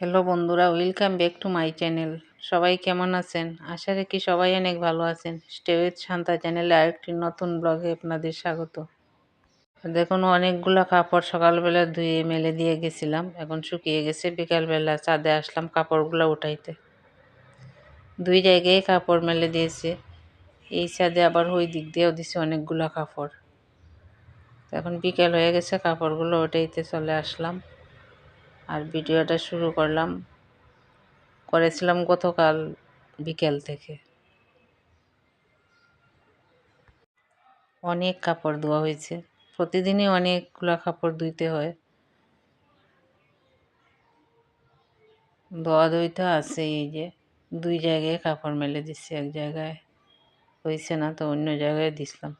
Hello বন্ধুরা welcome back to my channel সবাই কেমন আছেন? আশা রাখি সবাই অনেক ভালো আছেন। স্টে উইথ শান্তা চ্যানেলে আরেকটি নতুন ব্লগে আপনাদের স্বাগত। দেখুন, অনেকগুলো কাপড় সকালবেলা ধুয়ে মেলে দিয়ে গেছিলাম। এখন শুকিয়ে গেছে। বিকালবেলা চাঁদে আসলাম কাপড়গুলো উঠাইতে। দুই জায়গায় কাপড় মেলে দিয়েছে। এই ছাদে আবার ওই দিক দিয়েও দিছে অনেকগুলো কাপড়। এখন বিকেল হয়ে গেছে, কাপড়গুলো ওটাইতে চলে আসলাম। আর ভিডিওটা শুরু করলাম। করেছিলাম গতকাল বিকেল থেকে। অনেক কাপড় ধোয়া হয়েছে। প্রতিদিনই অনেকগুলো কাপড় ধুইতে হয়। ধোয়া ধুইতে আছে এই যে। দুই জায়গায় কাপড় মেলে দিচ্ছি এক জায়গায় হয়েছে না তো অন্য জায়গায় দিছিলাম।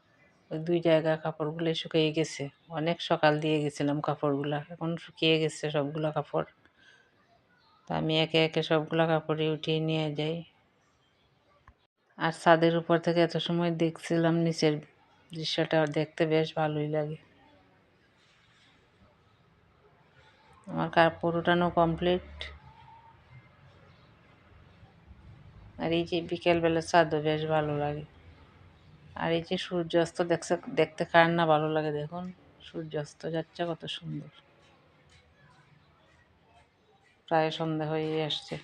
ওই দুই জায়গায় কাপড়গুলো শুকিয়ে গেছে। অনেক সকাল দিয়ে গেছিলাম কাপড়গুলা। এখন শুকিয়ে গেছে সবগুলো কাপড়। তা আমি একে একে সবগুলো কাপড়ই উঠিয়ে নিয়ে যাই। আর ছাদের উপর থেকে এত সময় দেখছিলাম নিচের দৃশ্যটা দেখতে বেশ ভালোই লাগে। আমার কাপড় উঠানো কমপ্লিট আর এই যে বিকেলবেলা ছাদও বেশ ভালো লাগে। আর এই যে সূর্যাস্ত দেখছে, দেখতে কার না ভালো লাগে দেখুন। সূর্যাস্ত যাচ্ছে কত সুন্দর। প্রায় সন্ধ্যা হয়ে আসছে।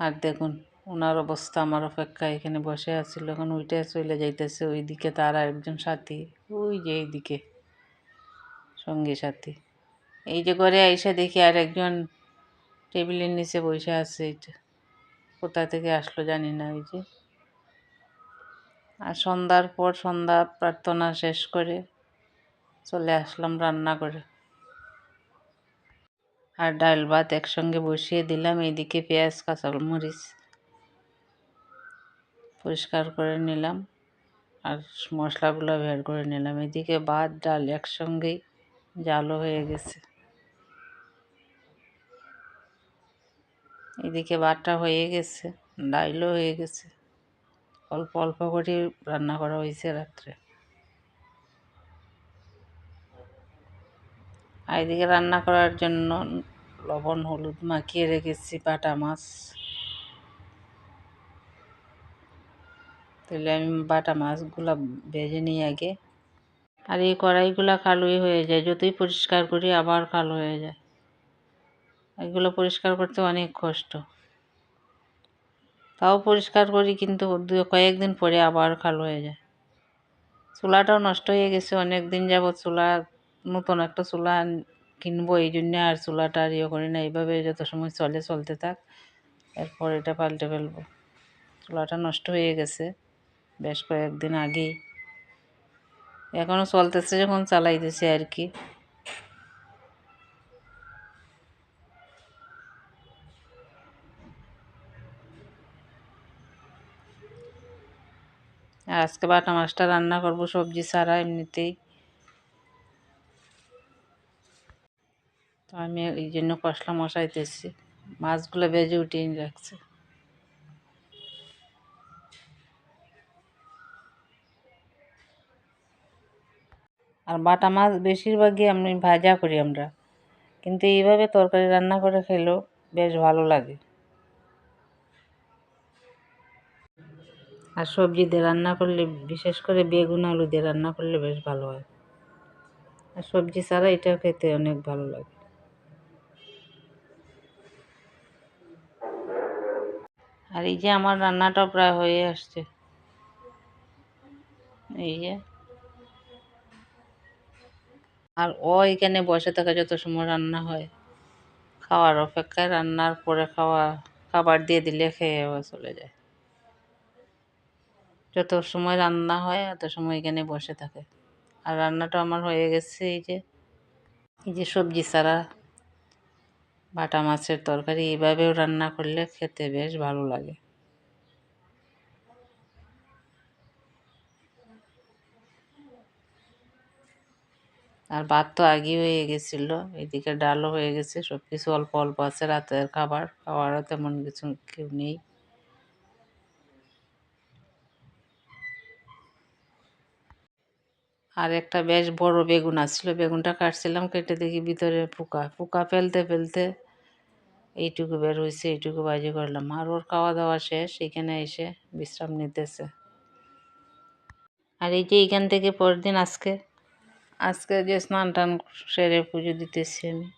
আর দেখুন ওনার অবস্থা আমার অপেক্ষা, এখানে বসে আছিল এখন উইটে চলে যাইতেছে, ওইদিকে তার একজন সাথী, ওই যে এইদিকে। সঙ্গী সাথী। এই যে ঘরে আইসা দেখি আর একজন টেবিলের নিচে বসে আছে কোথা থেকে আসলো জানি না ওই যে। আর সন্ধ্যার পর সন্ধ্যা প্রার্থনা শেষ করে চলে আসলাম রান্না করে আর ডাল ভাত একসঙ্গে বসিয়ে দিলাম, এইদিকে পেঁয়াজ কাঁচা মরিচ পরিষ্কার করে নিলাম আর মশলাগুলো বের করে নিলাম। এদিকে ভাত, ডাল একসঙ্গেই জালও হয়ে গেছে। এদিকে বাটা হয়ে গেছে, ডাইলও হয়ে গেছে। অল্প অল্প করে রান্না করা হয়েছে রাত্রে। আর এদিকে রান্না করার জন্য লবণ, হলুদ মাখিয়ে রেখেছি, বাটা মাছ। তাহলে আমি বাটা মাছগুলো ভেজে নিই আগে। আর এই কড়াইগুলো কালোই হয়ে যায়। যতই পরিষ্কার করি আবার কালো হয়ে যায়। এগুলো পরিষ্কার করতে অনেক কষ্ট। তাও পরিষ্কার করি কিন্তু কয়েকদিন পরে আবার কালো হয়ে যায়। চুলাটাও নষ্ট হয়ে গেছে। অনেক দিন যাবৎ চুলা, নতুন একটা চুলা কিনবো এই জন্য আর চুলাটা আর ইয়ে করি না। এইভাবে যত সময় চলে, চলতে থাক, এরপর এটা পাল্টে ফেলব। চুলাটা নষ্ট হয়ে গেছে। বেশ কয়েকদিন আগেই। এখনও চলতেছে যখন চালাইতেছে আর কি। আজকে বাটা মাছটা রান্না করব সবজি ছাড়া এমনিতেই। তো আমি এই জন্য কষলা মশাইতেছি। মাছগুলো বেজে উঠিয়ে রাখছে। আর বাটা মাছ বেশিরভাগই আমি ভাজা করি আমরা। কিন্তু এইভাবে তরকারি রান্না করে খেলেও বেশ ভালো লাগে। আর সবজি দিয়ে রান্না করলে, বিশেষ করে বেগুন আলু দিয়ে রান্না করলে বেশ ভালো হয়। আর সবজি ছাড়া এটা খেতে অনেক ভালো লাগে। আর এই যে আমার রান্নাটা প্রায় হয়ে আসছে। এই যে আর ও এখানে বসে থাকা যত সময় রান্না হয়, খাওয়ার অপেক্ষায় রান্নার পরে খাওয়া, খাবার দিয়ে দিলে খেয়ে চলে যায়। যত সময় রান্না হয় তত সময় এখানে বসে থাকে। আর রান্নাটা আমার হয়ে গেছে এই যে এই যে সবজি ছাড়া, বাটা মাছের তরকারি, এইভাবেও রান্না করলে খেতে বেশ ভালো লাগে। আর ভাত তো আগে হয়ে গেছিল, এদিকে ডালও হয়ে গেছে সব কিছু অল্প অল্প আছে, রাতের খাবার খাওয়ারও তেমন কিছু কেউ নেই। আর একটা বেশ বড় বেগুন আসছিল, বেগুনটা কাটছিলাম, কেটে দেখি ভিতরে পোকা পোকা ফেলতে ফেলতে এইটুকু বের হয়েছে এইটুকু বাজি করলাম, আর ওর খাওয়া দাওয়া শেষ, এখানে এসে বিশ্রাম নিতেছে। আর এই যে এখান থেকে পরদিন আজকে আজকে যে স্নান টান সেরে পুজো দিতেছি আমি।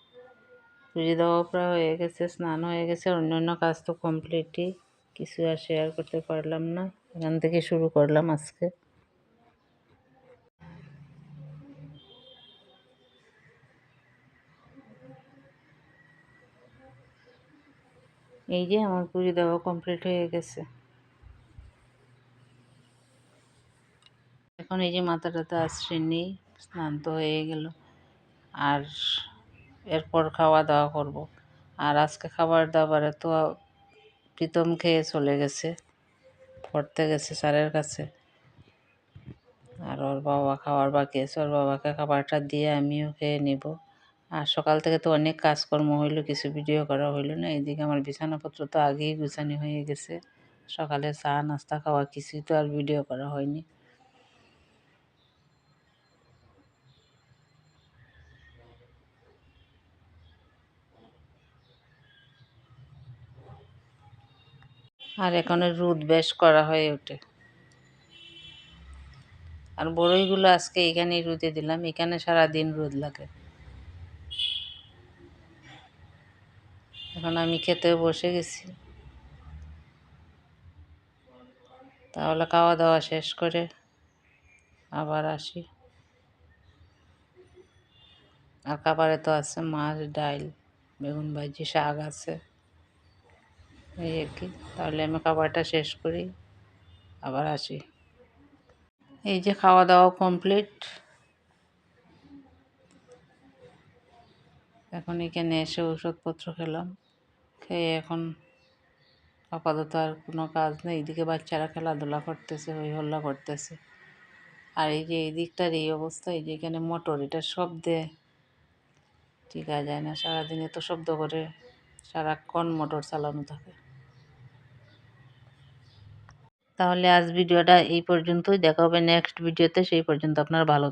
পুজো দেওয়া প্রায় হয়ে গেছে, স্নান হয়ে গেছে অন্য অন্য কাজ তো কমপ্লিটই কিছু আর শেয়ার করতে পারলাম না, এখান থেকে শুরু করলাম আজকে। এই যে আমার পুজো দেওয়া কমপ্লিট হয়ে গেছে। এখন এই যে মাথা টাথা আশ্রয় নেই। স্নান তো হয়ে গেল। আর এরপর খাওয়া দাওয়া করব। আর আজকে খাবার দাবারে তো প্রীতম খেয়ে চলে গেছে, পড়তে গেছে স্যারের কাছে। আর ওর বাবা খাওয়ার বাকি আছে, ওর বাবাকে খাবারটা দিয়ে আমিও খেয়ে নিব। আর সকাল থেকে তো অনেক কাজকর্ম হইল, কিছু ভিডিও করা হইল না, এইদিকে আমার বিছানাপত্র তো আগেই গুছানি হয়ে গেছে। সকালে চা, নাস্তা খাওয়া কিছুই তো আর ভিডিও করা হয়নি। আর এখানে রোদ বেশ করা হয়ে ওঠে। আর বড়ইগুলো আজকে এখানেই রোদে দিলাম, এখানে সারা দিন রোদ লাগে। এখন আমি খেতে বসে গেছি। তাহলে খাওয়া দাওয়া শেষ করে আবার আসি। আর খাবারে তো আছে মাছ, ডাল, বেগুন ভাজি, শাক আছে। এই আর কি। তাহলে আমি খাবারটা শেষ করি, আবার আসি। এই যে খাওয়া দাওয়া কমপ্লিট এখন এখানে এসে ওষুধপত্র খেলাম। খেয়ে এখন আপাতত আর কোনো কাজ নেই। এদিকে বাচ্চারা খেলাধুলা করতেছে হই হল্লা করতেছে। আর এই যে এই দিকটার এই অবস্থা, এই যে এখানে মোটর এটা শব্দে। টিকা যায় না, সারাদিন এত শব্দ করে। সারাক্ষণ মোটর চালানো থাকে। তাহলে আজ ভিডিওটা এই পর্যন্তই। দেখা হবে নেক্সট ভিডিওতে। সেই পর্যন্ত আপনার ভালো